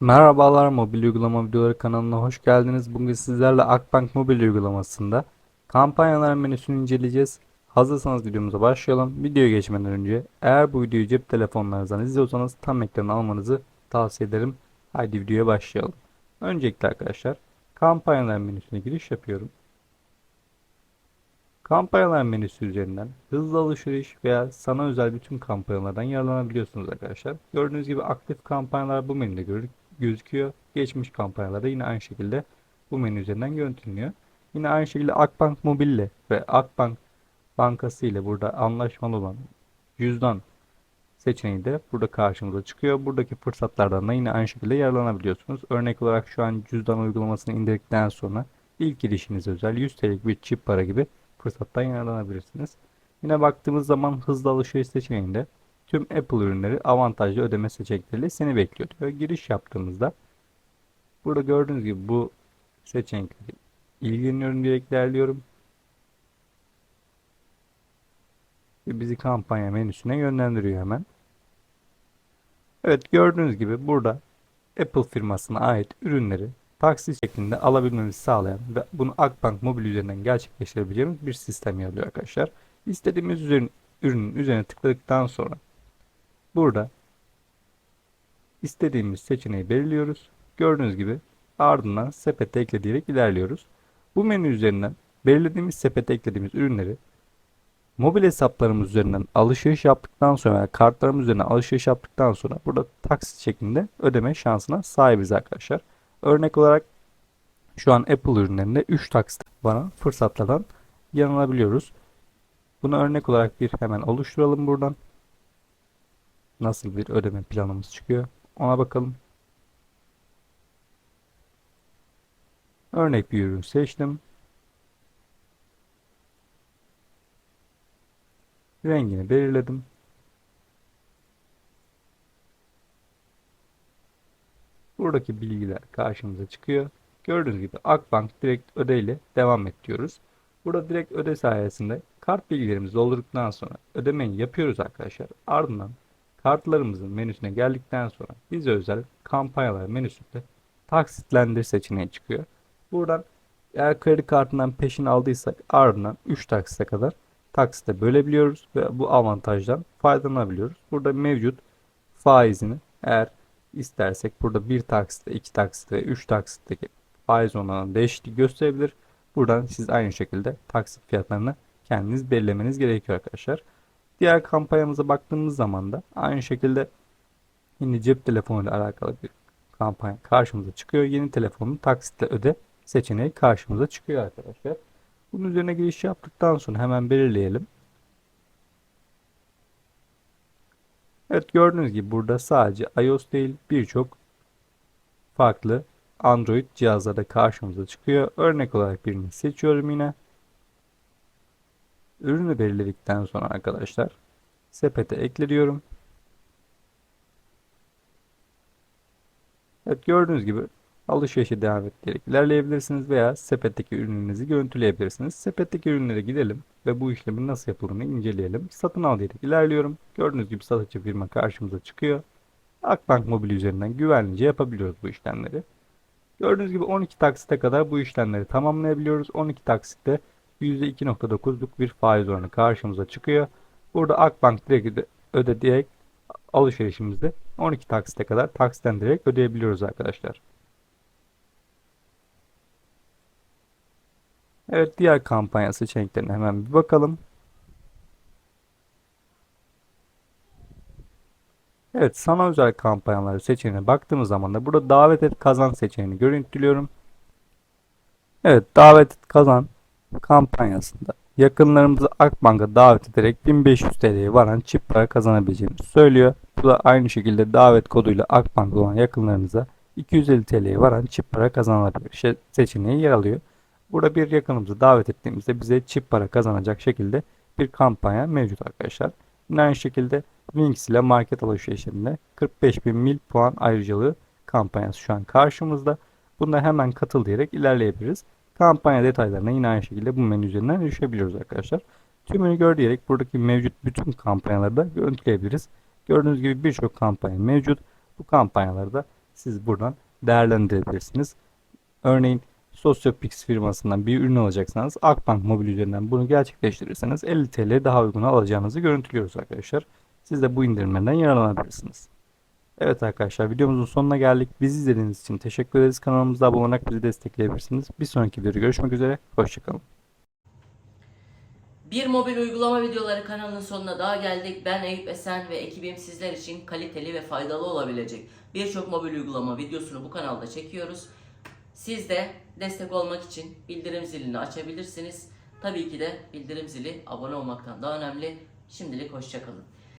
Merhabalar mobil uygulama videoları kanalına hoş geldiniz. Bugün sizlerle Akbank mobil uygulamasında kampanyalar menüsünü inceleyeceğiz. Hazırsanız videomuza başlayalım. Videoya geçmeden önce eğer bu videoyu cep telefonlarınızdan izliyorsanız tam ekranı almanızı tavsiye ederim. Haydi videoya başlayalım. Öncelikle arkadaşlar kampanyalar menüsüne giriş yapıyorum. Kampanyalar menüsü üzerinden hızlı alışveriş veya sana özel bütün kampanyalardan yararlanabiliyorsunuz arkadaşlar. Gördüğünüz gibi aktif kampanyalar bu menüde gör- gözüküyor. Geçmiş kampanyalar da yine aynı şekilde bu menü üzerinden görüntüleniyor. Yine aynı şekilde Akbank Mobil ile ve Akbank Bankası ile burada anlaşmalı olan cüzdan seçeneği de burada karşımıza çıkıyor. Buradaki fırsatlardan da yine aynı şekilde yararlanabiliyorsunuz. Örnek olarak şu an cüzdan uygulamasını indirdikten sonra ilk girişinize özel 100 TL'lik bir çip para gibi fırsattan yararlanabilirsiniz. Yine baktığımız zaman hızlı alışveriş seçeneğinde tüm Apple ürünleri avantajlı ödeme seçenekleriyle seni bekliyor diyor. Giriş yaptığımızda burada gördüğünüz gibi bu seçenekleri ilgileniyorum diyerek ilerliyorum. Ve bizi kampanya menüsüne yönlendiriyor hemen. Evet gördüğünüz gibi burada Apple firmasına ait ürünleri taksit şeklinde alabilmemizi sağlayan ve bunu Akbank mobil üzerinden gerçekleştirebileceğimiz bir sistem yer alıyor arkadaşlar. İstediğimiz ürün, ürünün üzerine tıkladıktan sonra burada istediğimiz seçeneği belirliyoruz. Gördüğünüz gibi ardından sepete ekle ilerliyoruz. Bu menü üzerinden belirlediğimiz sepete eklediğimiz ürünleri mobil hesaplarımız üzerinden alışveriş yaptıktan sonra veya kartlarımız üzerinden alışveriş yaptıktan sonra burada taksit şeklinde ödeme şansına sahibiz arkadaşlar. Örnek olarak şu an Apple ürünlerinde 3 taksit bana fırsatlardan yanılabiliyoruz. Bunu örnek olarak bir hemen oluşturalım buradan. Nasıl bir ödeme planımız çıkıyor ona bakalım. Örnek bir ürün seçtim. Rengini belirledim. Buradaki bilgiler karşımıza çıkıyor. Gördüğünüz gibi Akbank direkt öde ile devam et diyoruz. Burada direkt öde sayesinde kart bilgilerimizi doldurduktan sonra ödemeyi yapıyoruz arkadaşlar. Ardından kartlarımızın menüsüne geldikten sonra bize özel kampanyalar menüsünde taksitlendir seçeneği çıkıyor. Buradan eğer kredi kartından peşin aldıysak ardından 3 taksite kadar taksite bölebiliyoruz ve bu avantajdan faydalanabiliyoruz. Burada mevcut faizini eğer istersek burada bir taksitte, iki taksitte üç taksitteki faiz oranı değişiklik gösterebilir. Buradan siz aynı şekilde taksit fiyatlarını kendiniz belirlemeniz gerekiyor arkadaşlar. Diğer kampanyamıza baktığımız zaman da aynı şekilde yine cep telefonu ile alakalı bir kampanya karşımıza çıkıyor. Yeni telefonun taksitle öde seçeneği karşımıza çıkıyor arkadaşlar. Bunun üzerine giriş yaptıktan sonra hemen belirleyelim. Evet gördüğünüz gibi burada sadece iOS değil birçok farklı Android cihazlarda karşımıza çıkıyor. Örnek olarak birini seçiyorum yine. Ürünü belirledikten sonra arkadaşlar sepete ekle diyorum. Evet gördüğünüz gibi alışverişe devam ederek ilerleyebilirsiniz veya sepetteki ürünlerinizi görüntüleyebilirsiniz. Sepetteki ürünlere gidelim ve bu işlemin nasıl yapıldığını inceleyelim. Satın al diyerek ilerliyorum. Gördüğünüz gibi satıcı firma karşımıza çıkıyor. Akbank Mobil üzerinden güvenlice yapabiliyoruz bu işlemleri. Gördüğünüz gibi 12 taksite kadar bu işlemleri tamamlayabiliyoruz. 12 taksitte %2.9'luk bir faiz oranı karşımıza çıkıyor. Burada Akbank direkt öde diyerek alışverişimizde 12 taksite kadar taksitlendirerek ödeyebiliyoruz arkadaşlar. Evet diğer kampanya seçeneklerine hemen bir bakalım. Evet sana özel kampanyaları seçeneğine baktığımız zaman da burada davet et kazan seçeneğini görüntülüyorum. Evet davet et kazan kampanyasında yakınlarımızı Akbank'a davet ederek 1500 TL'ye varan çift para kazanabileceğimizi söylüyor. Bu da aynı şekilde davet koduyla Akbank'ta olan yakınlarınıza 250 TL'ye varan çift para kazanılabilir seçeneği yer alıyor. Burada bir yakınımızı davet ettiğimizde bize çift para kazanacak şekilde bir kampanya mevcut arkadaşlar. Yine aynı şekilde Wings ile market alışverişlerinde 45.000 mil puan ayrıcalığı kampanyası şu an karşımızda. Buna hemen katıl diyerek ilerleyebiliriz. Kampanya detaylarına yine aynı şekilde bu menü üzerinden erişebiliyoruz arkadaşlar. Tümünü gör diyerek buradaki mevcut bütün kampanyaları da görüntüleyebiliriz. Gördüğünüz gibi birçok kampanya mevcut. Bu kampanyaları da siz buradan değerlendirebilirsiniz. Örneğin Sosyopix firmasından bir ürün alacaksanız Akbank mobil üzerinden bunu gerçekleştirirseniz 50 TL daha uygun alacağınızı görüntülüyoruz arkadaşlar. Siz de bu indirimlerden yararlanabilirsiniz. Evet arkadaşlar videomuzun sonuna geldik. Bizi izlediğiniz için teşekkür ederiz. Kanalımıza abone olarak bizi destekleyebilirsiniz. Bir sonraki videoda görüşmek üzere. Hoşçakalın. Bir mobil uygulama videoları kanalının sonuna daha geldik. Ben Eyüp Esen ve ekibim sizler için kaliteli ve faydalı olabilecek birçok mobil uygulama videosunu bu kanalda çekiyoruz. Siz de destek olmak için bildirim zilini açabilirsiniz. Tabii ki de bildirim zili abone olmaktan daha önemli. Şimdilik hoşçakalın.